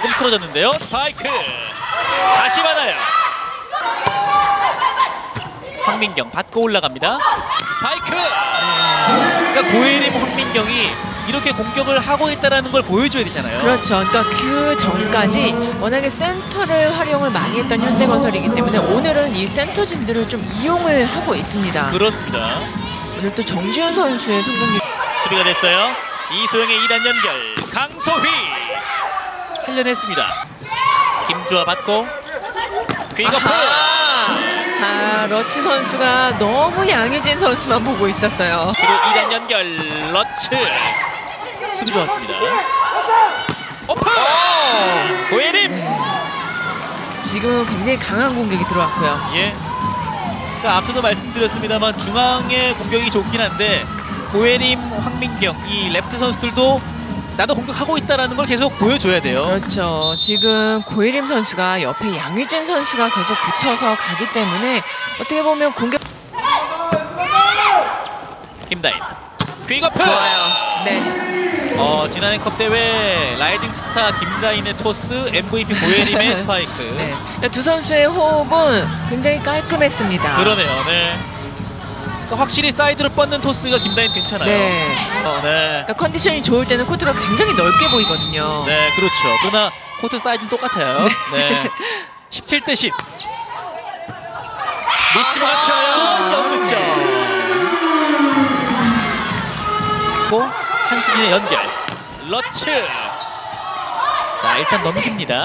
떨어졌는데요. 스파이크 다시 받아요. 황민경 받고 올라갑니다. 스파이크. 그러니까 고예림 황민경이 이렇게 공격을 하고 있다라는 걸 보여줘야 되잖아요. 그렇죠. 그러니까 그 전까지 워낙에 센터를 활용을 많이 했던 현대건설이기 때문에 오늘은 이 센터진들을 좀 이용을 하고 있습니다. 그렇습니다. 오늘 또 정지훈 선수의 성공률 수비가 됐어요. 이소영의 2단 연결. 강소휘 살려냈습니다. 김주아 받고 퀵어프. 아, 러치 선수가 너무 양효진 선수만 보고 있었어요. 그리고 2단 연결 러츠 수비 좋았습니다. 오픈. 고예림. 지금 굉장히 강한 공격이 들어왔고요. 예. 그러니까 앞서도 말씀드렸습니다만 중앙의 공격이 좋긴 한데 고예림, 황민경 이 레프트 선수들도 나도 공격하고 있다라는 걸 계속 보여줘야 돼요. 그렇죠. 지금 고예림 선수가 옆에 양효진 선수가 계속 붙어서 가기 때문에 어떻게 보면 공격 김다인. 퀵어프. 좋아요. 네. 어, 지난해 컵 대회 라이징 스타 김다인의 토스, MVP 고예림의 스파이크. 네. 두 선수의 호흡은 굉장히 깔끔했습니다. 그러네요. 네. 확실히 사이드로 뻗는 토스가 김다인 괜찮아요. 네. 어, 네. 그러니까 컨디션이 좋을 때는 코트가 굉장히 넓게 보이거든요. 네, 그렇죠. 그러나 코트 사이즈는 똑같아요. 네. 17대 10. 미치 맞춰요. 서브 득점. 고 한수진의 연결. 러츠. 자, 일단 넘깁니다.